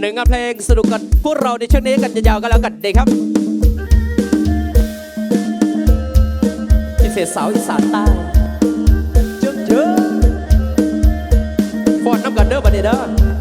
หนึ่งเพลงสนุกกันพวกเราในช่วงนี้กันยาวๆกันแล้วกันเด็กครับพิเศษสาวอีสานใต้เจ๊เจอฟอนน้ำกันเด้อบันเดอร์